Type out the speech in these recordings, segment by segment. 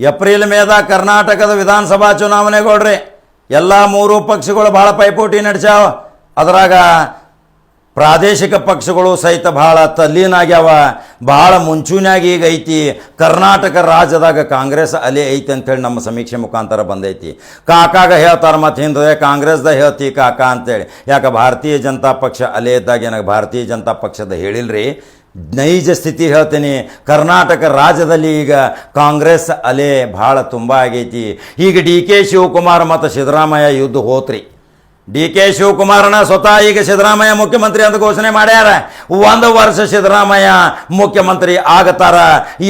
April ಮೇದ ಕರ್ನಾಟಕದ ವಿಧಾನಸಭಾ ಚುನಾವಣೆಗೊಳ್ರಿ ಎಲ್ಲ ಮೂರು ಪಕ್ಷಗಳು ಭಾಳ ಪೈಪೋಟಿ ನಡೆಸ್ಯಾವ. ಅದರಾಗ ಪ್ರಾದೇಶಿಕ ಪಕ್ಷಗಳು ಸಹಿತ ಭಾಳ ತಲ್ಲೀನಾಗ್ಯಾವ. ಭಾಳ ಮುಂಚೂಣಿಯಾಗಿ ಈಗ ಐತಿ. ಕರ್ನಾಟಕ ರಾಜ್ಯದಾಗ ಕಾಂಗ್ರೆಸ್ ಅಲೆ ಐತಿ ಅಂತೇಳಿ ನಮ್ಮ ಸಮೀಕ್ಷೆ ಮುಖಾಂತರ ಬಂದೈತಿ. ಕಾಕಾಗ ಹೇಳ್ತಾರೆ ಮತ್ತು ಹಿಂದೆ ಕಾಂಗ್ರೆಸ್ದಾಗ ಹೇಳ್ತಿ ಕಾಕಾ ಅಂತೇಳಿ. ಯಾಕೆ ಭಾರತೀಯ ಜನತಾ ಪಕ್ಷ ಅಲೆ ಇದ್ದಾಗ ಏನಾಗ ಭಾರತೀಯ ಜನತಾ ಪಕ್ಷದ ಹೇಳಿಲ್ರಿ? ನೈಜ ಸ್ಥಿತಿ ಹೇಳ್ತೀನಿ. ಕರ್ನಾಟಕ ರಾಜ್ಯದಲ್ಲಿ ಈಗ ಕಾಂಗ್ರೆಸ್ ಅಲೆ ಭಾಳ ತುಂಬ ಆಗೈತಿ. ಈಗ ಡಿ ಕೆ ಶಿವಕುಮಾರ್ ಮತ್ತು ಸಿದ್ದರಾಮಯ್ಯ ಯುದ್ಧ ಹೋತ್ರಿ. ಡಿ ಕೆ ಶಿವಕುಮಾರನ ಸ್ವತಃ ಈಗ ಸಿದ್ದರಾಮಯ್ಯ ಮುಖ್ಯಮಂತ್ರಿ ಅಂತ ಘೋಷಣೆ ಮಾಡ್ಯಾರ. ಒಂದು ವರ್ಷ ಸಿದ್ದರಾಮಯ್ಯ ಮುಖ್ಯಮಂತ್ರಿ ಆಗತಾರ.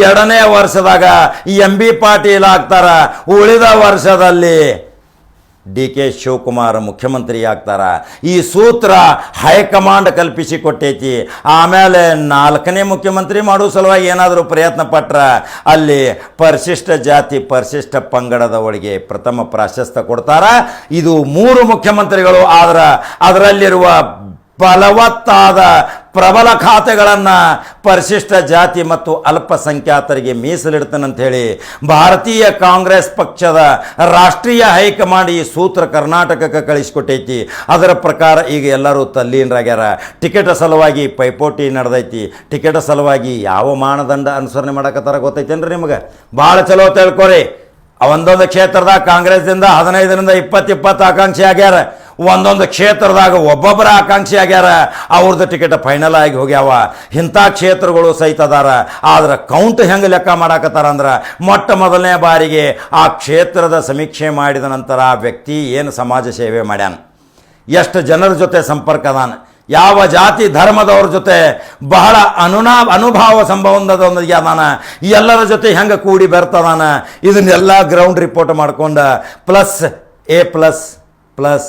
ಎರಡನೇ ವರ್ಷದಾಗ ಎಂ ಬಿ ಪಾಟೀಲ್ ಆಗ್ತಾರ. ಉಳಿದ ವರ್ಷದಲ್ಲಿ ಡಿ ಕೆ ಶಿವಕುಮಾರ್ ಮುಖ್ಯಮಂತ್ರಿ ಆಗ್ತಾರ ಈ ಸೂತ್ರ ಹೈಕಮಾಂಡ್ ಕಲ್ಪಿಸಿ ಕೊಟ್ಟೈತಿ ಆಮೇಲೆ ನಾಲ್ಕನೇ ಮುಖ್ಯಮಂತ್ರಿ ಮಾಡುವ ಸಲುವಾಗಿ ಏನಾದರೂ ಪ್ರಯತ್ನ ಪಟ್ರ, ಅಲ್ಲಿ ಪರಿಶಿಷ್ಟ ಜಾತಿ, ಪರಿಶಿಷ್ಟ ಪಂಗಡದ ಒಳಗೆ ಪ್ರಥಮ ಪ್ರಾಶಸ್ತ್ಯ ಕೊಡ್ತಾರ. ಇದು ಮೂರು ಮುಖ್ಯಮಂತ್ರಿಗಳು, ಆದ್ರೆ ಅದರಲ್ಲಿರುವ ಫಲವತ್ತಾದ ಪ್ರಬಲ ಖಾತೆಗಳನ್ನು ಪರಿಶಿಷ್ಟ ಜಾತಿ ಮತ್ತು ಅಲ್ಪಸಂಖ್ಯಾತರಿಗೆ ಮೀಸಲಿಡ್ತಾನಂತ ಹೇಳಿ ಭಾರತೀಯ ಕಾಂಗ್ರೆಸ್ ಪಕ್ಷದ ರಾಷ್ಟ್ರೀಯ ಹೈಕಮಾಂಡ್ ಈ ಸೂತ್ರ ಕರ್ನಾಟಕಕ್ಕೆ ಕಳಿಸ್ಕೊಟ್ಟೈತಿ. ಅದರ ಪ್ರಕಾರ ಈಗ ಎಲ್ಲರೂ ತಲ್ಲೀನರಾಗ್ಯಾರ. ಟಿಕೆಟ್ ಸಲುವಾಗಿ ಪೈಪೋಟಿ ನಡೆದೈತಿ. ಟಿಕೆಟ್ ಸಲುವಾಗಿ ಯಾವ ಮಾನದಂಡ ಅನುಸರಣೆ ಮಾಡಕತ್ತಾರ ಗೊತ್ತೈತೇನ್ರಿ ನಿಮಗೆ? ಭಾಳ ಚಲೋ ತಿಳ್ಕೊರಿ. ಒಂದೊಂದು ಕ್ಷೇತ್ರದಾಗ ಕಾಂಗ್ರೆಸ್ದಿಂದ ಹದಿನೈದರಿಂದ ಇಪ್ಪತ್ತು ಇಪ್ಪತ್ತು ಆಕಾಂಕ್ಷಿ ಆಗ್ಯಾರ. ಒಂದೊಂದು ಕ್ಷೇತ್ರದಾಗ ಒಬ್ಬೊಬ್ಬರ ಆಕಾಂಕ್ಷಿ ಆಗ್ಯಾರ. ಅವ್ರದ್ದು ಟಿಕೆಟ್ ಫೈನಲ್ ಆಗಿ ಹೋಗ್ಯಾವ. ಇಂಥ ಕ್ಷೇತ್ರಗಳು ಸಹಿತ ಅದಾರ. ಆದ್ರೆ ಕೌಂಟ್ ಹೆಂಗೆ ಲೆಕ್ಕ ಮಾಡಾಕತ್ತಾರ ಅಂದ್ರೆ ಮೊಟ್ಟ ಮೊದಲನೇ ಬಾರಿಗೆ ಆ ಕ್ಷೇತ್ರದ ಸಮೀಕ್ಷೆ ಮಾಡಿದ ನಂತರ ಆ ವ್ಯಕ್ತಿ ಏನು ಸಮಾಜ ಸೇವೆ ಮಾಡ್ಯಾನ. ಎಷ್ಟು ಜನರ ಜೊತೆ ಸಂಪರ್ಕ ಅದಾನ. ಯಾವ ಜಾತಿ ಧರ್ಮದವ್ರ ಜೊತೆ ಬಹಳ ಅನುನಾ ಅನುಭವ ಸಂಬಂಧದೊಂದಿಗೆ ಅದಾನ ಎಲ್ಲರ ಜೊತೆ ಹೆಂಗೆ ಕೂಡಿ ಬೆರ್ತದಾನ ಇದನ್ನೆಲ್ಲ ಗ್ರೌಂಡ್ ರಿಪೋರ್ಟ್ ಮಾಡ್ಕೊಂಡ plus A plus plus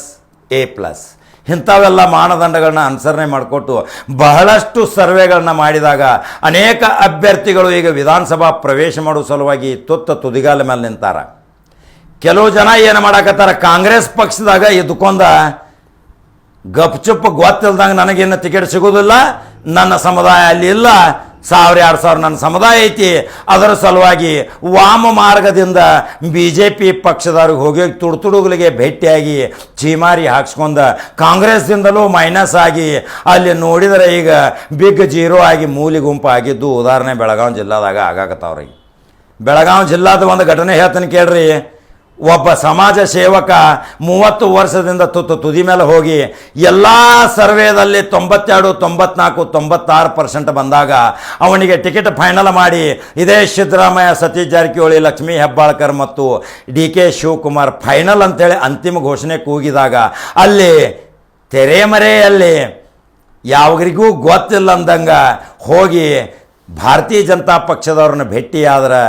A plus ಇಂಥವೆಲ್ಲ ಮಾನದಂಡಗಳನ್ನ ಅನುಸರಣೆ ಮಾಡಿಕೊಟ್ಟು ಬಹಳಷ್ಟು ಸರ್ವೆಗಳನ್ನ ಮಾಡಿದಾಗ ಅನೇಕ ಅಭ್ಯರ್ಥಿಗಳು ಈಗ ವಿಧಾನಸಭಾ ಪ್ರವೇಶ ಮಾಡುವ ಸಲುವಾಗಿ ತುತ್ತ ತುದಿಗಾಲ ಮೇಲೆ ನಿಂತಾರ. ಕೆಲವು ಜನ ಏನು ಮಾಡಾಕತ್ತಾರ? ಕಾಂಗ್ರೆಸ್ ಪಕ್ಷದಾಗ ಇದ್ಕೊಂಡ ಗಪ್ಚುಪ್ ಗೊತ್ತಿಲ್ದಂಗೆ ನನಗೇನು ಟಿಕೆಟ್ ಸಿಗೋದಿಲ್ಲ, ನನ್ನ ಸಮುದಾಯ ಅಲ್ಲಿ ಇಲ್ಲ. ಸಾವಿರ, ಎರಡು ಸಾವಿರ ನನ್ನ ಸಮುದಾಯ ಐತಿ. ಅದರ ಸಲುವಾಗಿ ವಾಮ ಮಾರ್ಗದಿಂದ ಬಿ ಜೆ ಪಿ ಪಕ್ಷದವ್ರಿಗೆ ಹೋಗಿ ತುಡುತುಡುಗಳಿಗೆ ಭೇಟಿಯಾಗಿ ಚೀಮಾರಿ ಹಾಕ್ಸ್ಕೊಂಡ ಕಾಂಗ್ರೆಸ್ದಿಂದಲೂ ಮೈನಸ್ ಆಗಿ ಅಲ್ಲಿ ನೋಡಿದರೆ ಈಗ ಬಿಗ್ ಜೀರೋ ಆಗಿ ಮೂಲಿ ಗುಂಪು ಆಗಿದ್ದು. ಉದಾಹರಣೆ ಬೆಳಗಾವಿ ಜಿಲ್ಲಾದಾಗ ಆಗಾಕತ್ತಾವ್ರಿ. ಬೆಳಗಾವಿ ಜಿಲ್ಲಾದ ಒಂದು ಘಟನೆ ಹೇಳ್ತೀನಿ ಕೇಳ್ರಿ. ಒಬ್ಬ ಸಮಾಜ ಸೇವಕ ಮೂವತ್ತು ವರ್ಷದಿಂದ ತುತ್ತು ತುದಿ ಮೇಲೆ ಹೋಗಿ ಎಲ್ಲ ಸರ್ವೇದಲ್ಲಿ ತೊಂಬತ್ತೆರಡು, ತೊಂಬತ್ನಾಲ್ಕು, ತೊಂಬತ್ತಾರು ಪರ್ಸೆಂಟ್ ಬಂದಾಗ ಅವನಿಗೆ ಟಿಕೆಟ್ ಫೈನಲ್ ಮಾಡಿ ಇದೇ ಸಿದ್ದರಾಮಯ್ಯ, ಸತೀಶ್ ಜಾರಕಿಹೊಳಿ, ಲಕ್ಷ್ಮೀ ಹೆಬ್ಬಾಳ್ಕರ್ ಮತ್ತು ಡಿ ಕೆ ಶಿವಕುಮಾರ್ ಫೈನಲ್ ಅಂತೇಳಿ ಅಂತಿಮ ಘೋಷಣೆ ಕೂಗಿದಾಗ ಅಲ್ಲಿ ತೆರೆಮರೆಯಲ್ಲಿ ಯಾವ್ರಿಗೂ ಗೊತ್ತಿಲ್ಲ ಅಂದಂಗ ಹೋಗಿ ಭಾರತೀಯ ಜನತಾ ಪಕ್ಷದವ್ರನ್ನ ಭೇಟಿಯಾದ್ರೆ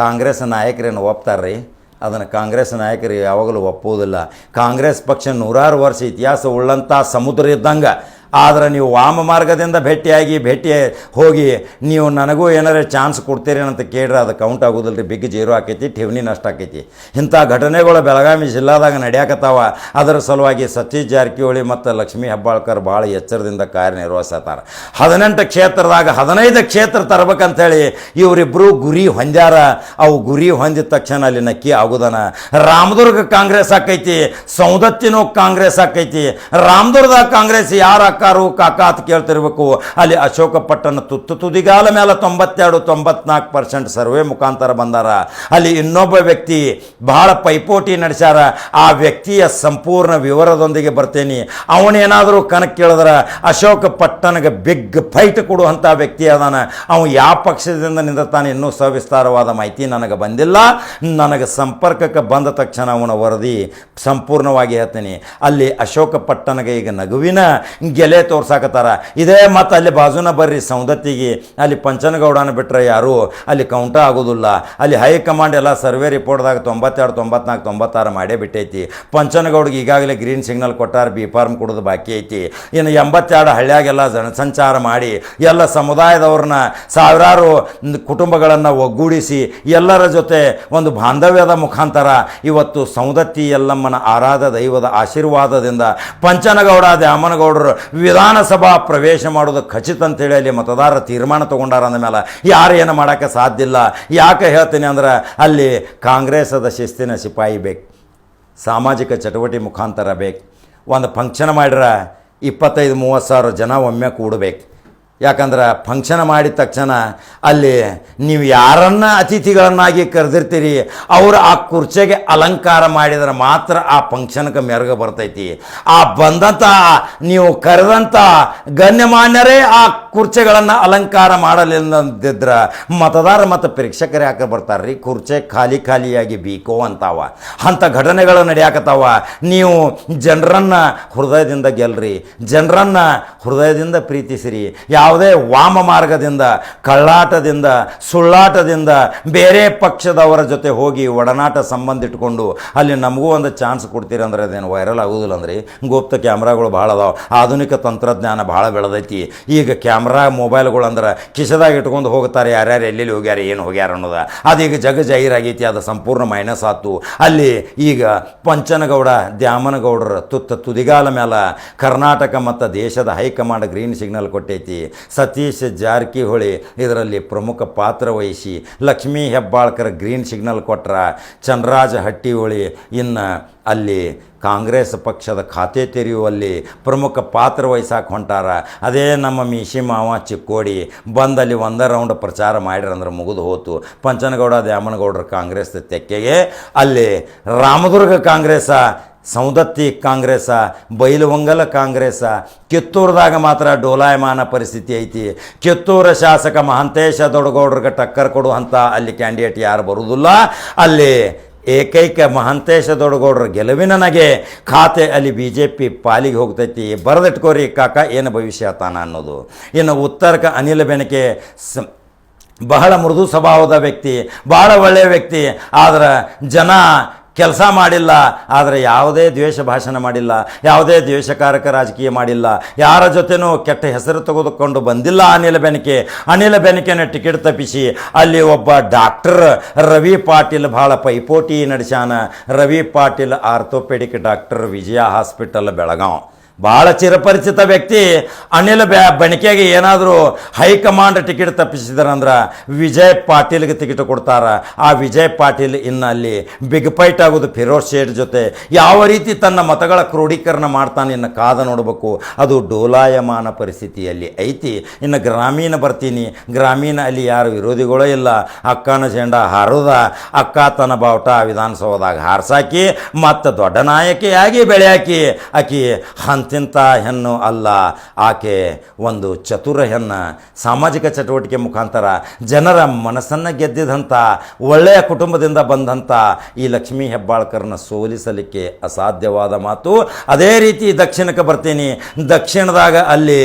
ಕಾಂಗ್ರೆಸ್ ನಾಯಕರೇನು ಒಪ್ತಾರ್ರಿ? ಅದನ್ನು ಕಾಂಗ್ರೆಸ್ ನಾಯಕರು ಯಾವಾಗಲೂ ಒಪ್ಪುವುದಿಲ್ಲ. ಕಾಂಗ್ರೆಸ್ ಪಕ್ಷ ನೂರಾರು ವರ್ಷ ಇತಿಹಾಸ ಉಳ್ಳಂಥ ಸಮುದ್ರ ಇದ್ದಂಗೆ ಆದರೆ ನೀವು ವಾಮ ಮಾರ್ಗದಿಂದ ಭೇಟಿಯಾಗಿ ಭೇಟಿ ಹೋಗಿ ನೀವು ನನಗೂ ಏನಾರೇ ಚಾನ್ಸ್ ಕೊಡ್ತೀರಿ ಅಂತ ಕೇಳ್ರೆ ಅದು ಕೌಂಟ್ ಆಗೋದಿಲ್ಲ ರೀ ಬಿಗ್ ಜೀರೋ ಆಕೈತಿ, ಠೇವಣಿ ನಷ್ಟ ಆಕೈತಿ. ಇಂಥ ಘಟನೆಗಳು ಬೆಳಗಾವಿ ಜಿಲ್ಲಾದಾಗ ನಡೆಯಾಕತ್ತಾವ. ಅದರ ಸಲುವಾಗಿ ಸತೀಶ್ ಜಾರಕಿಹೊಳಿ ಮತ್ತು ಲಕ್ಷ್ಮೀ ಹೆಬ್ಬಾಳ್ಕರ್ ಭಾಳ ಎಚ್ಚರದಿಂದ ಕಾರ್ಯನಿರ್ವಹಿಸತ್ತಾರ ಹದಿನೆಂಟು ಕ್ಷೇತ್ರದಾಗ ಹದಿನೈದು ಕ್ಷೇತ್ರ ತರ್ಬೇಕಂತೇಳಿ ಇವರಿಬ್ಬರು ಗುರಿ ಹೊಂದ್ಯಾರ. ಅವು ಗುರಿ ಹೊಂದಿದ ತಕ್ಷಣ ಅಲ್ಲಿ ನಕ್ಕಿ ಆಗುದನ. ರಾಮದುರ್ಗ ಕಾಂಗ್ರೆಸ್ ಆಕೈತಿ ಸೌದತ್ತಿನೂ ಕಾಂಗ್ರೆಸ್ ಆಕೈತಿ. ರಾಮದುರ್ಗ ಕಾಂಗ್ರೆಸ್ ಯಾರು ಅಕ್ಕಾರು ಕಾಕ ಅಂತ ಕೇಳ್ತಿರ್ಬೇಕು. ಅಲ್ಲಿ ಅಶೋಕ ಪಟ್ಟಣ ತುತ್ತು ತುದಿಗಾಲ ಮೇಲೆ ತೊಂಬತ್ತೆರಡು ತೊಂಬತ್ನಾಲ್ಕು ಪರ್ಸೆಂಟ್ ಸರ್ವೆ ಮುಖಾಂತರ ಬಂದಾರ. ಅಲ್ಲಿ ಇನ್ನೊಬ್ಬ ವ್ಯಕ್ತಿ ಬಹಳ ಪೈಪೋಟಿ ನಡೆಸ್ಯಾರ. ಆ ವ್ಯಕ್ತಿಯ ಸಂಪೂರ್ಣ ವಿವರದೊಂದಿಗೆ ಬರ್ತೇನೆ. ಅವನೇನಾದರೂ ಕನಕ್ ಕೇಳಿದ್ರ, ಅಶೋಕ ಪಟ್ಟಣಗೆ ಬಿಗ್ ಫೈಟ್ ಕೊಡುವಂಥ ವ್ಯಕ್ತಿ ಅದಾನ. ಅವನು ಯಾವ ಪಕ್ಷದಿಂದ ನಿಂದಿರ್ತಾನೆ ಇನ್ನೂ ಸವಿಸ್ತಾರವಾದ ಮಾಹಿತಿ ನನಗೆ ಬಂದಿಲ್ಲ. ನನಗೆ ಸಂಪರ್ಕಕ್ಕೆ ಬಂದ ತಕ್ಷಣ ಅವನ ವರದಿ ಸಂಪೂರ್ಣವಾಗಿ ಹೇಳ್ತೀನಿ. ಅಲ್ಲಿ ಅಶೋಕ ಪಟ್ಟಣಗೆ ಈಗ ನಗುವಿನ ಗೆಲೆ ತೋರ್ಸಾಕತ್ತಾರ. ಇದೇ ಮತ್ತು ಅಲ್ಲಿ ಬಾಜುನ ಬರ್ರಿ ಸೌಂದತ್ತಿಗೆ ಅಲ್ಲಿ ಪಂಚನಗೌಡನ ಬಿಟ್ಟರೆ ಯಾರು ಅಲ್ಲಿ ಕೌಂಟ ಆಗೋದಿಲ್ಲ. ಅಲ್ಲಿ ಹೈಕಮಾಂಡ್ ಎಲ್ಲ ಸರ್ವೆ ರಿಪೋರ್ಟ್ದಾಗ ತೊಂಬತ್ತೆರಡು, ತೊಂಬತ್ನಾಲ್ಕು, ತೊಂಬತ್ತಾರು ಮಾಡೇ ಬಿಟ್ಟೈತಿ. ಪಂಚನಗೌಡಿಗೆ ಈಗಾಗಲೇ ಗ್ರೀನ್ ಸಿಗ್ನಲ್ ಕೊಟ್ಟಾರ ಬಿ ಫಾರ್ಮ್ ಕೊಡೋದು ಬಾಕಿ ಐತಿ. ಇನ್ನು ಎಂಬತ್ತೆರಡು ಹಳ್ಳಿಯಾಗೆಲ್ಲ ಜನಸಂಚಾರ ಮಾಡಿ, ಎಲ್ಲ ಸಮುದಾಯದವ್ರನ್ನ ಸಾವಿರಾರು ಕುಟುಂಬಗಳನ್ನು ಒಗ್ಗೂಡಿಸಿ, ಎಲ್ಲರ ಜೊತೆ ಒಂದು ಬಾಂಧವ್ಯದ ಮುಖಾಂತರ ಇವತ್ತು ಸೌದತ್ತಿ ಎಲ್ಲಮ್ಮನ ಆರಾಧ ದೈವದ ಆಶೀರ್ವಾದದಿಂದ ಪಂಚನಗೌಡ, ದ್ಯಾಮನಗೌಡರು ವಿಧಾನಸಭಾ ಪ್ರವೇಶ ಮಾಡೋದು ಖಚಿತ ಅಂತೇಳಿ ಅಲ್ಲಿ ಮತದಾರರ ತೀರ್ಮಾನ ತಗೊಂಡಾರ ಅಂದಮೇಲೆ ಯಾರು ಏನು ಮಾಡೋಕ್ಕೆ ಸಾಧ್ಯ ಇಲ್ಲ. ಯಾಕೆ ಹೇಳ್ತೀನಿ ಅಂದ್ರೆ ಅಲ್ಲಿ ಕಾಂಗ್ರೆಸ್ಸದ ಶಿಸ್ತಿನ ಸಿಪಾಯಿ ಬೇಕು. ಸಾಮಾಜಿಕ ಚಟುವಟಿ ಮುಖಾಂತರ ಬೇಕು. ಒಂದು ಫಂಕ್ಷನ್ ಮಾಡ್ರೆ ಇಪ್ಪತ್ತೈದು, ಮೂವತ್ತು ಸಾವಿರ ಜನ ಒಮ್ಮೆ ಕೂಡಬೇಕು. ಯಾಕಂದ್ರೆ ಫಂಕ್ಷನ್ ಮಾಡಿದ ತಕ್ಷಣ ಅಲ್ಲಿ ನೀವು ಯಾರನ್ನ ಅತಿಥಿಗಳನ್ನಾಗಿ ಕರೆದಿರ್ತೀರಿ, ಅವರು ಆ ಕುರ್ಚಿಗೆ ಅಲಂಕಾರ ಮಾಡಿದ್ರೆ ಮಾತ್ರ ಆ ಫಂಕ್ಷನ್ಗೆ ಮೆರಗು ಬರ್ತೈತಿ. ಆ ಬಂದಂಥ ನೀವು ಕರೆದಂಥ ಗಣ್ಯಮಾನ್ಯರೇ ಆ ಕುರ್ಚೆಗಳನ್ನು ಅಲಂಕಾರ ಮಾಡಲಿಲ್ಲದಿದ್ರ ಮತದಾರ ಮತ್ತು ಪ್ರೇಕ್ಷಕರು ಯಾಕೆ ಬರ್ತಾರೆ ರೀ ಕುರ್ಚೆ ಖಾಲಿ ಖಾಲಿಯಾಗಿ ಬೀಕೋ ಅಂತಾವ. ಅಂಥ ಘಟನೆಗಳು ನಡೆಯಾಕತ್ತಾವ. ನೀವು ಜನರನ್ನು ಹೃದಯದಿಂದ ಗೆಲ್ರಿ. ಜನರನ್ನು ಹೃದಯದಿಂದ ಪ್ರೀತಿಸಿರಿ. ಯಾವುದೇ ವಾಮ ಮಾರ್ಗದಿಂದ, ಕಳ್ಳಾಟದಿಂದ, ಸುಳ್ಳಾಟದಿಂದ ಬೇರೆ ಪಕ್ಷದವರ ಜೊತೆ ಹೋಗಿ ಒಡನಾಟ ಸಂಬಂಧ ಅಲ್ಲಿ ನಮಗೂ ಒಂದು ಚಾನ್ಸ್ ಕೊಡ್ತೀರಿ ಅಂದ್ರೆ ಅದೇನು ವೈರಲ್ ಆಗೋದಿಲ್ಲ ಅಂದ್ರೆ ಗುಪ್ತ ಕ್ಯಾಮ್ರಾಗಳು ಭಾಳ ಅದಾವ. ಆಧುನಿಕ ತಂತ್ರಜ್ಞಾನ ಭಾಳ ಬೆಳೆದೈತಿ. ಈಗ ಕ್ಯಾಮ್ರಾ ಮೊಬೈಲ್ಗಳು ಅಂದ್ರೆ ಕಿಸದಾಗ ಇಟ್ಕೊಂಡು ಹೋಗ್ತಾರೆ. ಯಾರ್ಯಾರು ಎಲ್ಲೆಲ್ಲಿ ಹೋಗ್ಯಾರ, ಏನು ಹೋಗ್ಯಾರ ಅನ್ನೋದು. ಅದೀಗ ಜಗ ಜಾಹೀರಾಗೈತಿ ಅದು ಸಂಪೂರ್ಣ ಮೈನಸ್ ಆತು. ಅಲ್ಲಿ ಈಗ ಪಂಚನಗೌಡ, ದ್ಯಾಮನಗೌಡರ ತುತ್ತ ತುದಿಗಾಲ ಮೇಲೆ ಕರ್ನಾಟಕ ಮತ್ತು ದೇಶದ ಹೈಕಮಾಂಡ್ ಗ್ರೀನ್ ಸಿಗ್ನಲ್ ಕೊಟ್ಟೈತಿ. ಸತೀಶ್ ಜಾರಕಿಹೊಳಿ ಇದರಲ್ಲಿ ಪ್ರಮುಖ ಪಾತ್ರ ವಹಿಸಿ ಲಕ್ಷ್ಮೀ ಹೆಬ್ಬಾಳ್ಕರ್ ಗ್ರೀನ್ ಸಿಗ್ನಲ್ ಕೊಟ್ರ. ಚಂದ್ರರಾಜ ಹಟ್ಟಿಹೊಳಿ ಇನ್ನು ಅಲ್ಲಿ ಕಾಂಗ್ರೆಸ್ ಪಕ್ಷದ ಖಾತೆ ತೆರೆಯುವಲ್ಲಿ ಪ್ರಮುಖ ಪಾತ್ರ ವಹಿಸಾಕ ಹೊಂಟಾರ. ಅದೇ ನಮ್ಮ ಮೀಶಿ ಮಾವ ಚಿಕ್ಕೋಡಿ ಬಂದಲ್ಲಿ ಒಂದೇ ರೌಂಡ್ ಪ್ರಚಾರ ಮಾಡಿರಂದ್ರೆ ಮುಗಿದು ಹೋತು. ಪಂಚನಗೌಡ, ದ್ಯಾಮನಗೌಡರ ಕಾಂಗ್ರೆಸ್ ತೆಕ್ಕೆಗೆ ಅಲ್ಲಿ ರಾಮದುರ್ಗ ಕಾಂಗ್ರೆಸ ಸೌದತ್ತಿ ಕಾಂಗ್ರೆಸ, ಬೈಲವಂಗಲ ಕಾಂಗ್ರೆಸ, ಕಿತ್ತೂರದಾಗ ಮಾತ್ರ ಡೋಲಾಯಮಾನ ಪರಿಸ್ಥಿತಿ ಐತಿ. ಕಿತ್ತೂರ ಶಾಸಕ ಮಹಂತೇಶ ದೊಡ್ಡಗೌಡ್ರಿಗೆ ಟಕ್ಕರ್ ಕೊಡುವಂಥ ಅಲ್ಲಿ ಕ್ಯಾಂಡಿಡೇಟ್ ಯಾರು ಬರುವುದಿಲ್ಲ ಅಲ್ಲಿ ಏಕೈಕ ಮಹಂತೇಶ ದೊಡಗೌಡರ ಗೆಲುವಿನ ನನಗೆ ಖಾತೆ ಅಲ್ಲಿ ಬಿ ಜೆ ಪಿ ಪಾಲಿಗೆ ಹೋಗ್ತೈತಿ. ಬರೆದಿಟ್ಕೋರಿ ಕಾಕ, ಏನು ಭವಿಷ್ಯ ತಾನ ಅನ್ನೋದು. ಇನ್ನು ಉತ್ತರಕ ಅನಿಲ ಬೆನಕೆ ಸ, ಬಹಳ ಮೃದು ಸ್ವಭಾವದ ವ್ಯಕ್ತಿ, ಬಹಳ ಒಳ್ಳೆಯ ವ್ಯಕ್ತಿ. ಆದ್ರೆ ಜನ ಕೆಲಸ ಮಾಡಿಲ್ಲ, ಆದರೆ ಯಾವುದೇ ದ್ವೇಷ ಭಾಷಣ ಮಾಡಿಲ್ಲ, ಯಾವುದೇ ದ್ವೇಷಕಾರಕ ರಾಜಕೀಯ ಮಾಡಿಲ್ಲ, ಯಾರ ಜೊತೆನೂ ಕೆಟ್ಟ ಹೆಸರು ತೆಗೆದುಕೊಂಡು ಬಂದಿಲ್ಲ ಅನಿಲ ಬೆನಕೆ. ಅನಿಲ ಬೆನಕೆನ ಟಿಕೆಟ್ ತಪ್ಪಿಸಿ ಅಲ್ಲಿ ಒಬ್ಬ ಡಾಕ್ಟರ್ ರವಿ ಪಾಟೀಲ್ ಭಾಳ ಪೈಪೋಟಿ ನಡೆಸ್ಯಾನ. Ravi Patil orthopaedic doctor Vijaya hospital Belgaum ಭಾಳ ಚಿರಪರಿಚಿತ ವ್ಯಕ್ತಿ. ಅನಿಲ್ ಬ್ಯಾ ಬಣಿಕೆಗೆ ಏನಾದರೂ ಹೈಕಮಾಂಡ್ ಟಿಕೆಟ್ ತಪ್ಪಿಸಿದ್ರಂದ್ರೆ ವಿಜಯ್ ಪಾಟೀಲ್ಗೆ ಟಿಕೆಟ್ ಕೊಡ್ತಾರೆ. ಆ ವಿಜಯ್ ಪಾಟೀಲ್ ಇನ್ನು ಅಲ್ಲಿ ಬಿಗ್ ಫೈಟ್ ಆಗೋದು ಫಿರೋಜ್ ಶೇಟ್ ಜೊತೆ. ಯಾವ ರೀತಿ ತನ್ನ ಮತಗಳ ಕ್ರೋಢೀಕರಣ ಮಾಡ್ತಾನೆ ಇನ್ನು ಕಾದ ನೋಡಬೇಕು. ಅದು ಡೋಲಾಯಮಾನ ಪರಿಸ್ಥಿತಿಯಲ್ಲಿ ಐತಿ. ಇನ್ನು ಗ್ರಾಮೀಣ ಬರ್ತೀನಿ. ಗ್ರಾಮೀಣ ಅಲ್ಲಿ ಯಾರು ವಿರೋಧಿಗಳೇ ಇಲ್ಲ. ಅಕ್ಕನ ಜೆಂಡ ಹಾರೋದ. ಅಕ್ಕ ತನ್ನ ಬಾವುಟ ವಿಧಾನಸೌಧದಾಗ ಹಾರ್ಸಾಕಿ ಮತ್ತು ದೊಡ್ಡ ನಾಯಕಿಯಾಗಿ ಬೆಳೆಯಾಕಿ. ಆಕಿ ಅಂತಿಂಥ ಹೆಣ್ಣು ಅಲ್ಲ. ಆಕೆ ಒಂದು ಚತುರ ಹೆಣ್ಣು ಸಾಮಾಜಿಕ ಚಟುವಟಿಕೆ ಮುಖಾಂತರ ಜನರ ಮನಸ್ಸನ್ನು ಗೆದ್ದಿದಂಥ ಒಳ್ಳೆಯ ಕುಟುಂಬದಿಂದ ಬಂದಂಥ ಈ ಲಕ್ಷ್ಮೀ ಹೆಬ್ಬಾಳ್ಕರ್ನ ಸೋಲಿಸಲಿಕ್ಕೆ ಅಸಾಧ್ಯವಾದ ಮಾತು. ಅದೇ ರೀತಿ ದಕ್ಷಿಣಕ್ಕೆ ಬರ್ತೀನಿ. ದಕ್ಷಿಣದಾಗ ಅಲ್ಲಿ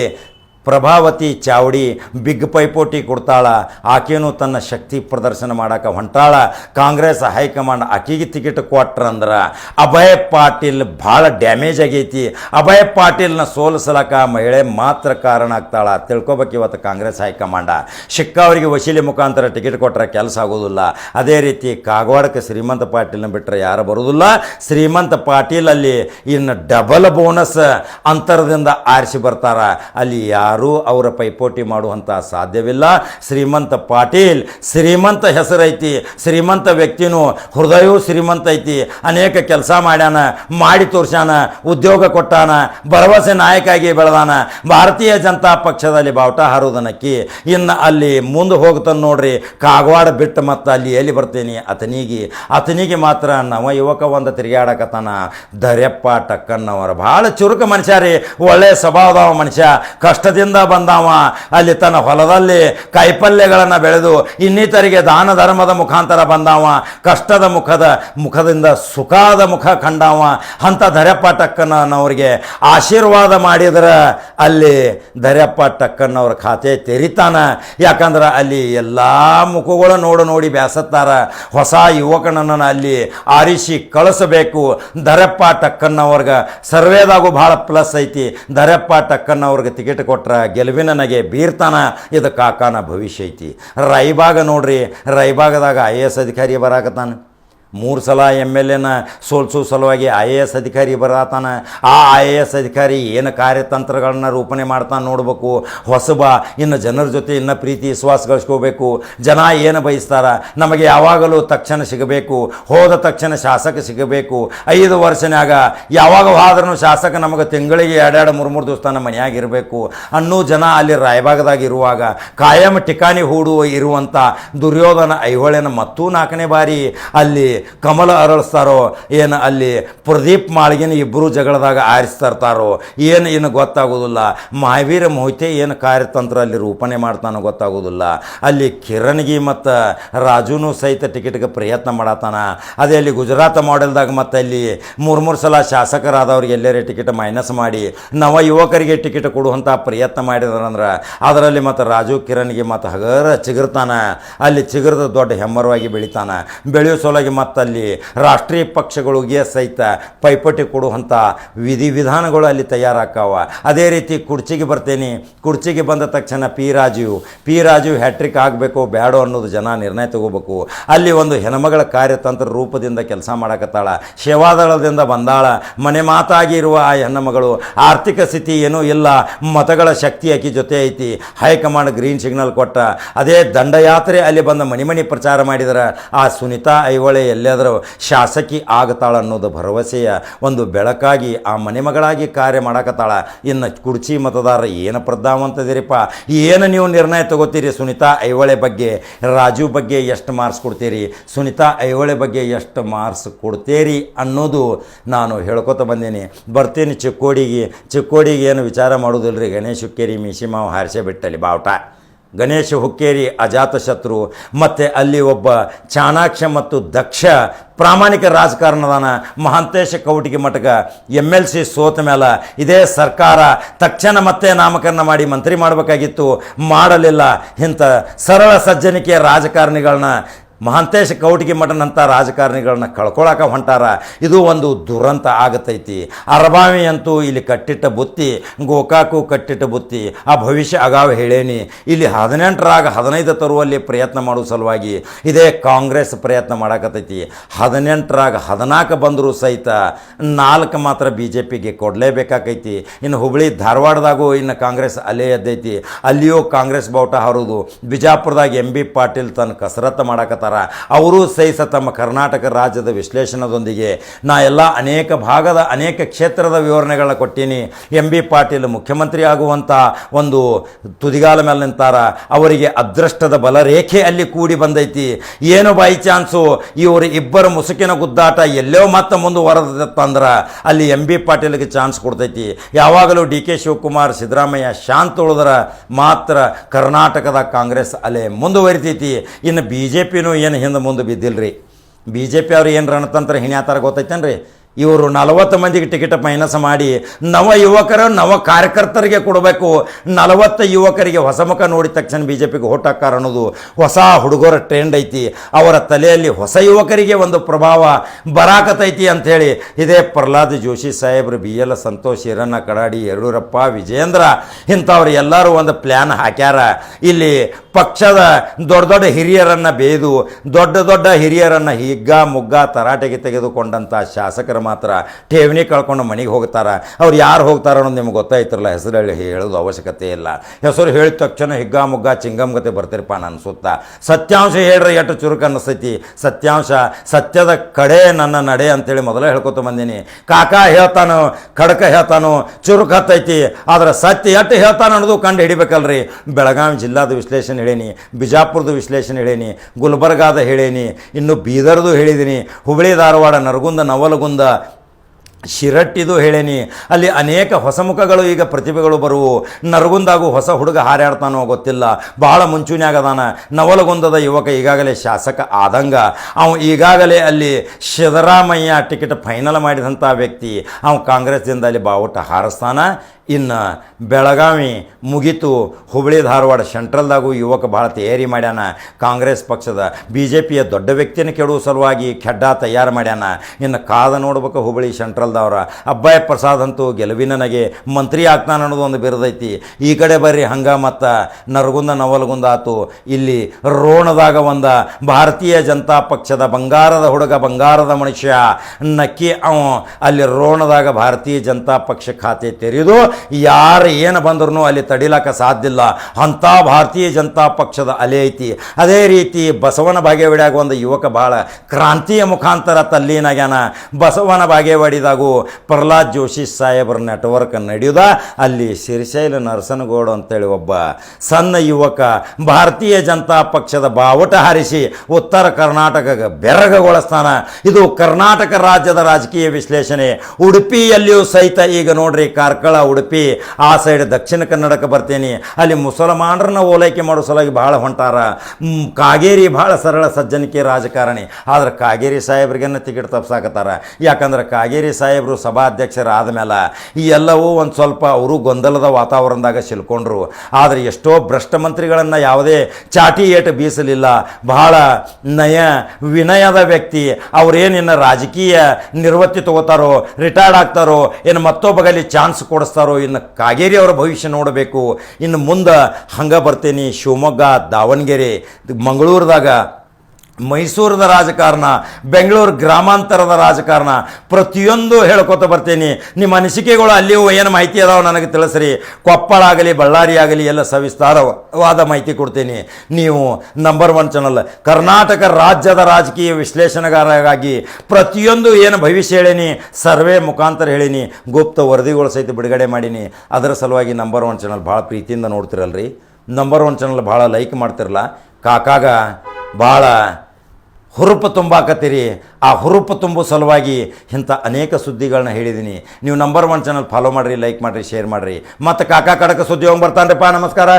ಪ್ರಭಾವತಿ ಚಾವಡಿ ಬಿಗ್ ಪೈಪೋಟಿ ಕೊಡ್ತಾಳ. ಆಕೆಯೂ ತನ್ನ ಶಕ್ತಿ ಪ್ರದರ್ಶನ ಮಾಡಕ್ಕೆ ಹೊಂಟಾಳ. ಕಾಂಗ್ರೆಸ್ ಹೈಕಮಾಂಡ್ ಆಕೆಗೆ ಟಿಕೆಟ್ ಕೊಟ್ರಂದ್ರೆ ಅಭಯ ಪಾಟೀಲ್ ಭಾಳ ಡ್ಯಾಮೇಜ್ ಆಗೈತಿ. ಅಭಯ ಪಾಟೀಲ್ನ ಸೋಲಿಸಲಕ ಮಹಿಳೆ ಮಾತ್ರ ಕಾರಣ ಆಗ್ತಾಳ. ತಿಳ್ಕೊಬೇಕು ಇವತ್ತು ಕಾಂಗ್ರೆಸ್ ಹೈಕಮಾಂಡ. ಶಿಕ್ಕ ಅವರಿಗೆ ವಶೀಲಿ ಮುಖಾಂತರ ಟಿಕೆಟ್ ಕೊಟ್ಟರೆ ಕೆಲಸ ಆಗೋದಿಲ್ಲ. ಅದೇ ರೀತಿ ಕಾಗವಾಡಕ್ಕೆ ಶ್ರೀಮಂತ ಪಾಟೀಲ್ನ ಬಿಟ್ಟರೆ ಯಾರು ಬರೋದಿಲ್ಲ. ಶ್ರೀಮಂತ ಪಾಟೀಲ್ ಅಲ್ಲಿ ಇನ್ನು ಡಬಲ್ ಬೋನಸ್ ಅಂತರದಿಂದ ಆರಿಸಿ ಬರ್ತಾರ. ಅಲ್ಲಿ ಯಾರೂ ಅವರ ಪೈಪೋಟಿ ಮಾಡುವಂಥ ಸಾಧ್ಯವಿಲ್ಲ. ಶ್ರೀಮಂತ ಪಾಟೀಲ್, ಶ್ರೀಮಂತ ಹೆಸರೈತಿ, ಶ್ರೀಮಂತ ವ್ಯಕ್ತಿನೂ ಹೃದಯವೂ ಶ್ರೀಮಂತ ಐತಿ. ಅನೇಕ ಕೆಲಸ ಮಾಡ್ಯಾನ, ಮಾಡಿ ತೋರ್ಸ್ಯಾನ, ಉದ್ಯೋಗ ಕೊಟ್ಟಾನ, ಭರವಸೆ ನಾಯಕಾಗಿ ಬೆಳೆದಾನ. ಭಾರತೀಯ ಜನತಾ ಪಕ್ಷದಲ್ಲಿ ಬಾವುಟ ಹಾರೋದನಕ್ಕಿ ಇನ್ನು ಅಲ್ಲಿ ಮುಂದೆ ಹೋಗ್ತಾನೆ ನೋಡ್ರಿ, ಕಾಗವಾಡ ಬಿಟ್ಟು ಮತ್ತೆ ಅಲ್ಲಿ ಎಲ್ಲಿ ಬರ್ತೀನಿ? ಅತನಿಗೆ ಅತನಿಗೆ ಮಾತ್ರ ನವ ಯುವಕ ಒಂದು ತಿರುಗಾಡಕತ್ತಾನ ದರ್ಯಪ್ಪ ಟಕ್ಕಣ್ಣವರ. ಭಾಳ ಚುರುಕ ಮನುಷ್ಯ ರೀ. ಒಳ್ಳೆಯ ಸ್ವಭಾವದವ ಮನುಷ್ಯ. ಕಷ್ಟದಿಂದ ಬಂದವ. ಅಲ್ಲಿ ತನ್ನ ಹೊಲದಲ್ಲಿ ಕಾಯಿಪಲ್ಯಗಳನ್ನು ಬೆಳೆದು ಇನ್ನಿತರಿಗೆ ದಾನ ಧರ್ಮದ ಮುಖಾಂತರ ಬಂದವ. ಕಷ್ಟದ ಮುಖದ ಮುಖದಿಂದ ಸುಖದ ಮುಖ ಕಂಡವ. ಅಂತ ದರ್ಯಪ್ಪ ಆಶೀರ್ವಾದ ಮಾಡಿದ್ರೆ ಅಲ್ಲಿ ದರ್ಯಪ್ಪ ಟಕ್ಕನವ್ರ ಖಾತೆ ತೆರಿತಾನ. ಯಾಕಂದ್ರೆ ಅಲ್ಲಿ ಎಲ್ಲ ಮುಖಗಳು ನೋಡು ನೋಡಿ ಬ್ಯಾಸತ್ತಾರ. ಹೊಸ ಯುವಕನನ್ನು ಅಲ್ಲಿ ಆರಿಸಿ ಕಳಿಸಬೇಕು. ದರಪ್ಪ ಟಕ್ಕನ್ನವ್ರಿಗೆ ಸರ್ವೇದಾಗೂ ಭಾಳ ಪ್ಲಸ್ ಐತಿ. ದರಪ್ಪ ಟಕ್ಕನ್ನವ್ರಿಗೆ ಟಿಕೆಟ್ ಕೊಟ್ರೆ ಗೆಲುವಿನ ನಗೆ ಬೀರ್ತಾನ. ಇದು ಕಾಕಾನ ಭವಿಷ್ಯ ಐತಿ. ರೈಬಾಗ ನೋಡ್ರಿ, ರೈಬಾಗದಾಗ ಐ ಎ ಎಸ್ ಅಧಿಕಾರಿ ಬರಾಕತ್ತಾನ. ಮೂರು ಸಲ ಎಂ ಎಲ್ ಎನ ಸೋಲ್ಸೋ ಸಲುವಾಗಿ ಐ ಎ ಎಸ್ ಅಧಿಕಾರಿ ಬರತಾನ ಆ ಐ ಎ ಎಸ್ ಅಧಿಕಾರಿ ಏನು ಕಾರ್ಯತಂತ್ರಗಳನ್ನ ರೂಪಣೆ ಮಾಡ್ತಾನೆ ನೋಡಬೇಕು. ಹೊಸಬ, ಇನ್ನು ಜನರ ಜೊತೆ ಇನ್ನು ಪ್ರೀತಿ, ವಿಶ್ವಾಸ ಗಳಿಸ್ಕೋಬೇಕು. ಜನ ಏನು ಬಯಸ್ತಾರ? ನಮಗೆ ಯಾವಾಗಲೂ ತಕ್ಷಣ ಸಿಗಬೇಕು. ಹೋದ ತಕ್ಷಣ ಶಾಸಕ ಸಿಗಬೇಕು. ಐದು ವರ್ಷನಾಗ ಯಾವಾಗ ಹೋದ್ರೂ ಶಾಸಕ ನಮಗೆ ತಿಂಗಳಿಗೆ ಎರಡೆರಡು, ಮೂರು ಮೂರು ದಿವಸ ನಮ್ಮ ಮನೆಯಾಗಿರಬೇಕು ಅನ್ನೋ ಜನ ಅಲ್ಲಿ ರಾಯಭಾಗದಾಗಿರುವಾಗ ಕಾಯಂ ಠಿಕಾಣಿ ಹೂಡುವ ಇರುವಂಥ ದುರ್ಯೋಧನ ಐಹೊಳೆನ ಮತ್ತೂ ನಾಲ್ಕನೇ ಬಾರಿ ಅಲ್ಲಿ ಕಮಲ ಅರಳಿಸ್ತಾರೋ, ಏನು ಅಲ್ಲಿ ಪ್ರದೀಪ್ ಮಾಳಿಗೆನ ಇಬ್ಬರು ಜಗಳದಾಗ ಆರಿಸ್ತಿರ್ತಾರೋ ಏನು ಏನು ಗೊತ್ತಾಗೋದಿಲ್ಲ. ಮಹಾವೀರ ಮೋಹಿತೆ ಏನು ಕಾರ್ಯತಂತ್ರ ಅಲ್ಲಿ ರೂಪಣೆ ಮಾಡ್ತಾನೋ ಗೊತ್ತಾಗೋದಿಲ್ಲ. ಅಲ್ಲಿ ಕಿರಣ್ಗಿ ಮತ್ತು ರಾಜುನೂ ಸಹಿತ ಟಿಕೆಟ್ಗೆ ಪ್ರಯತ್ನ ಮಾಡತ್ತಾನ. ಅದೇ ಅಲ್ಲಿ ಗುಜರಾತ್ ಮಾಡೆಲ್ದಾಗ ಮತ್ತು ಅಲ್ಲಿ ಮೂರು ಮೂರು ಸಲ ಶಾಸಕರಾದವ್ರಿಗೆ ಎಲ್ಲರೇ ಟಿಕೆಟ್ ಮೈನಸ್ ಮಾಡಿ, ನವ ಯುವಕರಿಗೆ ಟಿಕೆಟ್ ಕೊಡುವಂಥ ಪ್ರಯತ್ನ ಮಾಡಿದ್ರಂದ್ರೆ, ಅದರಲ್ಲಿ ಮತ್ತು ರಾಜು ಕಿರಣ್ಗೆ ಮತ್ತು ಹಗರ ಚಿಗುರ್ತಾನ. ಅಲ್ಲಿ ಚಿಗುರದ ದೊಡ್ಡ ಹೆಮ್ಮರವಾಗಿ ಬೆಳಿತಾನೆ. ಬೆಳೆಯೋ ಸಲುವಾಗಿ ಮತ್ತಲ್ಲಿ ರಾಷ್ಟ್ರೀಯ ಪಕ್ಷಗಳಿಗೆ ಸಹಿತ ಪೈಪೋಟಿ ಕೊಡುವಂಥ ವಿಧಿವಿಧಾನಗಳು ಅಲ್ಲಿ ತಯಾರಾಕಾವ ಅದೇ ರೀತಿ ಕುರ್ಚಿಗೆ ಬರ್ತೇನೆ. ಕುರ್ಚಿಗೆ ಬಂದ ತಕ್ಷಣ P Rajeev P Rajeev hattrick ಆಗಬೇಕು ಬೇಡೋ ಅನ್ನೋದು ಜನ ನಿರ್ಣಯ ತಗೋಬೇಕು. ಅಲ್ಲಿ ಒಂದು ಹೆಣ್ಮಗಳ ಕಾರ್ಯತಂತ್ರ ರೂಪದಿಂದ ಕೆಲಸ ಮಾಡಕತ್ತಾಳ. ಸೇವಾದಳದಿಂದ ಬಂದಾಳ. ಮನೆ ಮಾತಾಗಿರುವ ಆ ಹೆಣ್ಣುಮಗಳು ಆರ್ಥಿಕ ಸ್ಥಿತಿ ಏನೂ ಇಲ್ಲ. ಮತಗಳ ಶಕ್ತಿ ಆಕಿ ಜೊತೆ ಐತಿ. ಹೈಕಮಾಂಡ್ ಗ್ರೀನ್ ಸಿಗ್ನಲ್ ಕೊಟ್ಟ. ಅದೇ ದಂಡಯಾತ್ರೆ ಅಲ್ಲಿ ಬಂದ ಮಣಿಮಣಿ ಪ್ರಚಾರ ಮಾಡಿದ್ರೆ ಆ ಸುನಿತಾ ಐಹೊಳೆ ಎಲ್ಲಾದರೂ ಶಾಸಕಿ ಆಗ್ತಾಳೆ ಅನ್ನೋದು ಭರವಸೆಯ ಒಂದು ಬೆಳಕಾಗಿ ಆ ಮನೆಮಗಳಾಗಿ ಕಾರ್ಯ ಮಾಡಕತ್ತಾಳ. ಇನ್ನು ಕುರ್ಚಿ ಮತದಾರ ಏನು ಪ್ರದ್ದಾವಂತದಿರಿಪ್ಪ ಏನು ನೀವು ನಿರ್ಣಯ ತಗೋತೀರಿ ಸುನಿತಾ ಐಹೊಳೆ ಬಗ್ಗೆ? ರಾಜು ಬಗ್ಗೆ ಎಷ್ಟು ಮಾರ್ಕ್ಸ್ ಕೊಡ್ತೀರಿ? ಸುನಿತಾ ಐಹೊಳೆ ಬಗ್ಗೆ ಎಷ್ಟು ಮಾರ್ಕ್ಸ್ ಕೊಡ್ತೀರಿ ಅನ್ನೋದು ನಾನು ಹೇಳ್ಕೊತ ಬಂದೀನಿ. ಬರ್ತೀನಿ ಚಿಕ್ಕೋಡಿಗೆ. ಚಿಕ್ಕೋಡಿಗೆ ಏನು ವಿಚಾರ ಮಾಡೋದಿಲ್ಲ ರೀ ಗಣೇಶ್ ಹುಕ್ಕೇರಿ ಮೀಸಿಮಾವು ಹಾರಿಸೇ ಬಿಟ್ಟಲ್ಲಿ ಬಾವುಟ. ಗಣೇಶ ಹುಕ್ಕೇರಿ ಅಜಾತಶತ್ರು ಮತ್ತು ಅಲ್ಲಿ ಒಬ್ಬ ಚಾಣಾಕ್ಷ ಮತ್ತು ದಕ್ಷ ಪ್ರಾಮಾಣಿಕ ರಾಜಕಾರಣದಾನ ಮಹಾಂತೇಶ ಕೌಟಿಗೆ ಮಟಕ ಎಂ ಎಲ್ ಸಿ ಸೋತ ಮೇಲೆ ಇದೇ ಸರ್ಕಾರ ತಕ್ಷಣ ಮತ್ತೆ ನಾಮಕರಣ ಮಾಡಿ ಮಂತ್ರಿ ಮಾಡಬೇಕಾಗಿತ್ತು, ಮಾಡಲಿಲ್ಲ. ಇಂಥ ಸರಳ ಸಜ್ಜನಿಕೆಯ ರಾಜಕಾರಣಿಗಳನ್ನ ಮಹಾಂತೇಶ ಕೌಟಿಗೆ ಮಠನಂಥ ರಾಜಕಾರಣಿಗಳನ್ನ ಕಳ್ಕೊಳಕ ಹೊಂಟಾರ. ಇದು ಒಂದು ದುರಂತ ಆಗತೈತಿ. ಅರಬಾವಿ ಅಂತೂ ಇಲ್ಲಿ ಕಟ್ಟಿಟ್ಟ ಬುತ್ತಿ, ಗೋಕಾಕು ಕಟ್ಟಿಟ್ಟ ಬುತ್ತಿ, ಆ ಭವಿಷ್ಯ ಅಗಾವ ಹೇಳೇನಿ. ಇಲ್ಲಿ ಹದಿನೆಂಟರಾಗ ಹದಿನೈದು ತರುವಲ್ಲಿ ಪ್ರಯತ್ನ ಮಾಡೋ ಸಲುವಾಗಿ ಇದೇ ಕಾಂಗ್ರೆಸ್ ಪ್ರಯತ್ನ ಮಾಡಕತ್ತೈತಿ ಹದಿನೆಂಟರಾಗ ಹದಿನಾಲ್ಕು ಬಂದರೂ ಸಹಿತ ನಾಲ್ಕು ಮಾತ್ರ ಬಿ ಜೆ ಪಿಗೆ ಕೊಡಲೇಬೇಕಾಕೈತಿ. ಇನ್ನು ಹುಬ್ಳಿ ಧಾರವಾಡದಾಗೂ ಇನ್ನು ಕಾಂಗ್ರೆಸ್ ಅಲ್ಲೇ ಎದ್ದೈತಿ. ಅಲ್ಲಿಯೂ ಕಾಂಗ್ರೆಸ್ ಬಾವುಟ ಹಾರೋದು. ಬಿಜಾಪುರದಾಗ ಎಂ ಬಿ ಪಾಟೀಲ್ ತನ್ನ ಕಸರತ್ತು ಅವರು ಸಹಿಸ ತಮ್ಮ ಕರ್ನಾಟಕ ರಾಜ್ಯದ ವಿಶ್ಲೇಷಣದೊಂದಿಗೆ ನಾ ಎಲ್ಲ ಅನೇಕ ಭಾಗದ ಅನೇಕ ಕ್ಷೇತ್ರದ ವಿವರಣೆಗಳನ್ನ ಕೊಟ್ಟೀನಿ. ಎಂ ಬಿ ಪಾಟೀಲ್ ಮುಖ್ಯಮಂತ್ರಿ ಆಗುವಂಥ ಒಂದು ತುದಿಗಾಲ ಮೇಲೆ ನಿಂತಾರ. ಅವರಿಗೆ ಅದೃಷ್ಟದ ಬಲರೇಖೆ ಅಲ್ಲಿ ಕೂಡಿ ಬಂದೈತಿ. ಏನು ಬೈ ಚಾನ್ಸು? ಇವರು ಇಬ್ಬರ ಮುಸುಕಿನ ಗುದ್ದಾಟ ಎಲ್ಲೋ ಮತ್ತೆ ಮುಂದುವರೆದತ್ತಂದ್ರೆ ಅಲ್ಲಿ ಎಂ ಬಿ ಪಾಟೀಲ್ಗೆ ಚಾನ್ಸ್ ಕೊಡ್ತೈತಿ. ಯಾವಾಗಲೂ ಡಿ ಕೆ ಶಿವಕುಮಾರ್, ಸಿದ್ದರಾಮಯ್ಯ, ಶಾಂತ ಉಳಿದ್ರ ಮಾತ್ರ ಕರ್ನಾಟಕದ ಕಾಂಗ್ರೆಸ್ ಅಲೆ ಮುಂದುವರಿತೈತಿ. ಇನ್ನು ಬಿ ಜೆ ಪಿನೂ ಏನು ಹಿಂದೆ ಮುಂದೆ ಬಿದ್ದಿಲ್ರಿ. ಬಿ ಜೆ ಪಿ ಅವ್ರು ಏನು ರಣತಂತ್ರ ಹಿಣ್ಯಾತಾರ ಗೊತ್ತೈತೇನ್ರಿ? ಇವರು ನಲವತ್ತು ಮಂದಿಗೆ ಟಿಕೆಟ್ ಮೈನಸ್ ಮಾಡಿ ನವ ಯುವಕರು, ನವ ಕಾರ್ಯಕರ್ತರಿಗೆ ಕೊಡಬೇಕು. ನಲವತ್ತು ಯುವಕರಿಗೆ ಹೊಸ ಮುಖ ನೋಡಿದ ತಕ್ಷಣ ಬಿ ಜೆ ಪಿಗೆ ಓಟ್ ಹಾಕಾರ ಅನ್ನೋದು ಹೊಸ ಹುಡುಗರ ಟ್ರೆಂಡ್ ಐತಿ. ಅವರ ತಲೆಯಲ್ಲಿ ಹೊಸ ಯುವಕರಿಗೆ ಒಂದು ಪ್ರಭಾವ ಬರಾಕತೈತಿ ಅಂಥೇಳಿ ಇದೇ ಪ್ರಹ್ಲಾದ್ ಜೋಶಿ ಸಾಹೇಬ್ರು ಬಿ ಎಲ್ ಸಂತೋಷ್, ಹಿರಣ್ಣ ಕಡಾಡಿ, ಯಡಿಯೂರಪ್ಪ, ವಿಜಯೇಂದ್ರ ಇಂಥವ್ರು ಎಲ್ಲರೂ ಒಂದು ಪ್ಲ್ಯಾನ್ ಹಾಕ್ಯಾರ. ಇಲ್ಲಿ ಪಕ್ಷದ ದೊಡ್ಡ ದೊಡ್ಡ ಹಿರಿಯರನ್ನು ಬೇದು, ದೊಡ್ಡ ದೊಡ್ಡ ಹಿರಿಯರನ್ನು ಹಿಗ್ಗ, ಮುಗ್ಗ, ತರಾಟೆಗೆ ತೆಗೆದುಕೊಂಡಂಥ ಶಾಸಕರು ಮಾತ್ರ. ಠೇವಣಿ ಕಳ್ಕೊಂಡು ಮನೆಗೆ ಹೋಗ್ತಾರ. ಅವ್ರು ಯಾರು ಹೋಗ್ತಾರ ಅನ್ನೋದು ನಿಮ್ಗೆ ಗೊತ್ತಾಯ್ತಿರಲ್ಲ ಹೆಸರು ಹೇಳಿ ಹೇಳೋದು ಅವಶ್ಯಕತೆ ಇಲ್ಲ. ಹೆಸರು ಹೇಳಿದ ತಕ್ಷಣ ಹಿಗ್ಗ ಮುಗ್ಗ ಚಿಂಗಮ್ ಗತೆ ಬರ್ತೀರಪ್ಪ ನನ್ನ ಸುತ್ತ. ಸತ್ಯಾಂಶ ಹೇಳ್ರಿ ಎಷ್ಟು ಚುರುಕು ಅನ್ನಿಸ್ತೈತಿ. ಸತ್ಯಾಂಶ, ಸತ್ಯದ ಕಡೆ ನನ್ನ ನಡೆ ಅಂತೇಳಿ ಮೊದಲೇ ಹೇಳ್ಕೊತ ಬಂದೀನಿ. ಕಾಕ ಹೇಳ್ತಾನೋ ಖಡಕ ಹೇಳ್ತಾನೋ, ಚುರುಕು ಹತ್ತೈತಿ. ಆದ್ರೆ ಸತ್ಯ ಎಷ್ಟು ಹೇಳ್ತಾನ ಅನ್ನೋದು ಕಂಡು ಹಿಡಿಬೇಕಲ್ರಿ. ಬೆಳಗಾವಿ ಜಿಲ್ಲಾದ ವಿಶ್ಲೇಷಣೆ ಹೇಳೀನಿ, ಬಿಜಾಪುರದ ವಿಶ್ಲೇಷಣೆ ಹೇಳೀನಿ, ಗುಲ್ಬರ್ಗಾದ ಹೇಳೀನಿ, ಇನ್ನು ಬೀದರ್ದು ಹೇಳಿದ್ದೀನಿ ಹುಬ್ಬಳ್ಳಿ ಧಾರವಾಡ ನರಗುಂದ, ನವಲಗುಂದ ಶಿರಟ್ಟಿದು ಹೇಳೇನಿ. ಅಲ್ಲಿ ಅನೇಕ ಹೊಸ ಮುಖಗಳು ಈಗ ಪ್ರತಿಭೆಗಳು ಬರುವು. ನರಗುಂದಾಗೂ ಹೊಸ ಹುಡುಗ ಹಾರಾಡ್ತಾನೋ ಗೊತ್ತಿಲ್ಲ. ಬಹಳ ಮುಂಚೂನ್ಯಾಗ ಆಗದಾನ ನವಲಗುಂದದ ಯುವಕ ಈಗಾಗಲೇ ಶಾಸಕ ಆದಂಗ. ಅವ ಈಗಾಗಲೇ ಅಲ್ಲಿ ಸಿದ್ದರಾಮಯ್ಯ ಟಿಕೆಟ್ ಫೈನಲ್ ಮಾಡಿದಂಥ ವ್ಯಕ್ತಿ. ಅವ ಕಾಂಗ್ರೆಸ್ದಿಂದ ಅಲ್ಲಿ ಬಾವುಟ ಹಾರಿಸ್ತಾನ. ಇನ್ನು ಬೆಳಗಾವಿ ಮುಗೀತು. ಹುಬ್ಬಳ್ಳಿ ಧಾರವಾಡ ಸೆಂಟ್ರಲ್ದಾಗೂ ಯುವಕ ಭಾಳ ತಯಾರಿ ಮಾಡ್ಯಾನ. ಕಾಂಗ್ರೆಸ್ ಪಕ್ಷದ ಬಿ ಜೆ ಪಿಯ ದೊಡ್ಡ ವ್ಯಕ್ತಿನ ಕೆಡುವ ಸಲುವಾಗಿ ಖೆಡ್ಡ ತಯಾರು ಮಾಡ್ಯಾನ. ಇನ್ನು ಕಾದ ನೋಡ್ಬೇಕು ಹುಬ್ಬಳ್ಳಿ ಸೆಂಟ್ರಲ್ದವ್ರ. ಅಬ್ಬಾಯ ಪ್ರಸಾದ್ ಅಂತೂ ಗೆಲುವಿನ ನನಗೆ ಮಂತ್ರಿ ಆಗ್ತಾನ ಅನ್ನೋದು ಒಂದು ಬಿರದೈತಿ. ಈ ಕಡೆ ಬರ್ರಿ ಹಂಗ ಮತ್ತು ನರಗುಂದ ನವಲಗುಂದ ಆತು. ಇಲ್ಲಿ ರೋಣದಾಗ ಒಂದು ಭಾರತೀಯ ಜನತಾ ಪಕ್ಷದ ಬಂಗಾರದ ಹುಡುಗ, ಬಂಗಾರದ ಮನುಷ್ಯ, ನಕ್ಕಿ ಅವ. ಅಲ್ಲಿ ರೋಣದಾಗ ಭಾರತೀಯ ಜನತಾ ಪಕ್ಷ ಖಾತೆ ತೆರೆದು ಯಾರು ಏನು ಬಂದ್ರೂ ಅಲ್ಲಿ ತಡಿಲಕ್ಕ ಸಾಧ್ಯ ಇಲ್ಲ ಅಂಥ ಭಾರತೀಯ ಜನತಾ ಪಕ್ಷದ ಅಲೆ ಐತಿ. ಅದೇ ರೀತಿ ಬಸವನ ಬಾಗೇವಾಡಿಯಾಗ ಒಂದು ಯುವಕ ಭಾಳ ಕ್ರಾಂತಿಯ ಮುಖಾಂತರ ತಲ್ಲೀನಾಗ್ಯಾನ. ಬಸವನ ಬಾಗೇವಾಡಿದಾಗು ಪ್ರಹ್ಲಾದ್ ಜೋಶಿ ಸಾಹೇಬರ ನೆಟ್ವರ್ಕ್ ನಡೆಯುದ. ಅಲ್ಲಿ ಸಿರಿಶೈಲ ನರಸನಗೌಡ ಅಂತೇಳಿ ಒಬ್ಬ ಸಣ್ಣ ಯುವಕ ಭಾರತೀಯ ಜನತಾ ಪಕ್ಷದ ಬಾವುಟ ಹಾರಿಸಿ ಉತ್ತರ ಕರ್ನಾಟಕಕ್ಕೆ ಬೆರಗಗೊಳಿಸ್ತಾನ ಇದು ಕರ್ನಾಟಕ ರಾಜ್ಯದ ರಾಜಕೀಯ ವಿಶ್ಲೇಷಣೆ. ಉಡುಪಿಯಲ್ಲಿಯೂ ಸಹಿತ ಈಗ ನೋಡ್ರಿ ಕಾರ್ಕಳ ಉಡುಪಿ ಆ ಸೈಡ್ ದಕ್ಷಿಣ ಕನ್ನಡಕ್ಕೆ ಬರ್ತೀನಿ. ಅಲ್ಲಿ ಮುಸಲ್ಮಾನರನ್ನ ಓಲೈಕೆ ಮಾಡೋ ಸಲುವಾಗಿ ಭಾಳ ಹೊಂಟಾರ. ಕಾಗೇರಿ ಭಾಳ ಸರಳ ಸಜ್ಜನಿಕೆ ರಾಜಕಾರಣಿ. ಆದ್ರೆ ಕಾಗೇರಿ ಸಾಹೇಬ್ರಿಗೆನ್ನ ಟಿಕೆಟ್ ತಪ್ಸಾಕತ್ತಾರ. ಯಾಕಂದ್ರೆ ಕಾಗೇರಿ ಸಾಹೇಬರು ಸಭಾಧ್ಯಕ್ಷರ ಆದಮೇಲೆ ಈ ಎಲ್ಲವೂ ಒಂದು ಸ್ವಲ್ಪ ಅವರು ಗೊಂದಲದ ವಾತಾವರಣದಾಗ ಸಿಲ್ಕೊಂಡ್ರು. ಆದರೆ ಎಷ್ಟೋ ಭ್ರಷ್ಟ ಮಂತ್ರಿಗಳನ್ನು ಯಾವುದೇ ಚಾಟಿ ಏಟು ಬೀಸಲಿಲ್ಲ. ಬಹಳ ನಯ, ವಿನಯದ ವ್ಯಕ್ತಿ. ಅವರೇನಿನ್ನ ರಾಜಕೀಯ ನಿರ್ವತ್ತಿ ತಗೋತಾರೋ, ರಿಟೈರ್ಡ್ ಆಗ್ತಾರೋ ಏನು ಮತ್ತೊಬ್ಬಗಲ್ಲಿ ಚಾನ್ಸ್ ಕೊಡಿಸ್ತಾರೋ ಇನ್ನು ಕಾಗೇರಿ ಅವರ ಭವಿಷ್ಯ ನೋಡಬೇಕು. ಇನ್ನು ಮುಂದೆ ಹಂಗೆ ಬರ್ತೀನಿ ಶಿವಮೊಗ್ಗ ದಾವಣಗೆರೆ ಮಂಗಳೂರದಾಗ ಮೈಸೂರದ ರಾಜಕಾರಣ, ಬೆಂಗಳೂರು ಗ್ರಾಮಾಂತರದ ರಾಜಕಾರಣ, ಪ್ರತಿಯೊಂದು ಹೇಳ್ಕೊತ ಬರ್ತೀನಿ. ನಿಮ್ಮ ಅನಿಸಿಕೆಗಳು ಅಲ್ಲಿಯೂ ಏನು ಮಾಹಿತಿ ಅದಾವೆ ನನಗೆ ತಿಳಿಸ್ರಿ. ಕೊಪ್ಪಳ ಆಗಲಿ, ಬಳ್ಳಾರಿ ಆಗಲಿ, ಎಲ್ಲ ಸವಿಸ್ತಾರವಾದ ಮಾಹಿತಿ ಕೊಡ್ತೀನಿ. ನೀವು ನಂಬರ್ ಒನ್ ಚಾನಲ್ ಕರ್ನಾಟಕ ರಾಜ್ಯದ ರಾಜಕೀಯ ವಿಶ್ಲೇಷಣೆಗಾರರಾಗಿ ಪ್ರತಿಯೊಂದು ಏನು ಭವಿಷ್ಯ ಹೇಳೀನಿ, ಸರ್ವೆ ಮುಖಾಂತರ ಹೇಳೀನಿ, ಗುಪ್ತ ವರದಿಗಳು ಸಹಿತ ಬಿಡುಗಡೆ ಮಾಡೀನಿ. ಅದರ ಸಲುವಾಗಿ ನಂಬರ್ ಒನ್ ಚಾನಲ್ ಭಾಳ ಪ್ರೀತಿಯಿಂದ ನೋಡ್ತಿರಲ್ರಿ. ನಂಬರ್ ಒನ್ ಚಾನಲ್ ಭಾಳ ಲೈಕ್ ಮಾಡ್ತಿರಲ್ಲ ಕಾಕಾಗ ಭಾಳ ಹುರುಪು ತುಂಬಾಕತ್ತೀರಿ. ಆ ಹುರುಪು ತುಂಬು ಸಲುವಾಗಿ ಇಂಥ ಅನೇಕ ಸುದ್ದಿಗಳನ್ನ ಹೇಳಿದ್ದೀನಿ ನೀವು ನಂಬರ್ ಒನ್ ಚಾನಲ್ ಫಾಲೋ ಮಾಡಿರಿ ಲೈಕ್ ಮಾಡಿರಿ ಶೇರ್ ಮಾಡಿರಿ. ಮತ್ತು ಕಾಕಾ ಕಡಕ ಸುದ್ದಿ ಹೋಗಿ ಬರ್ತಾನ್ರಿಪ್ಪ, ನಮಸ್ಕಾರ.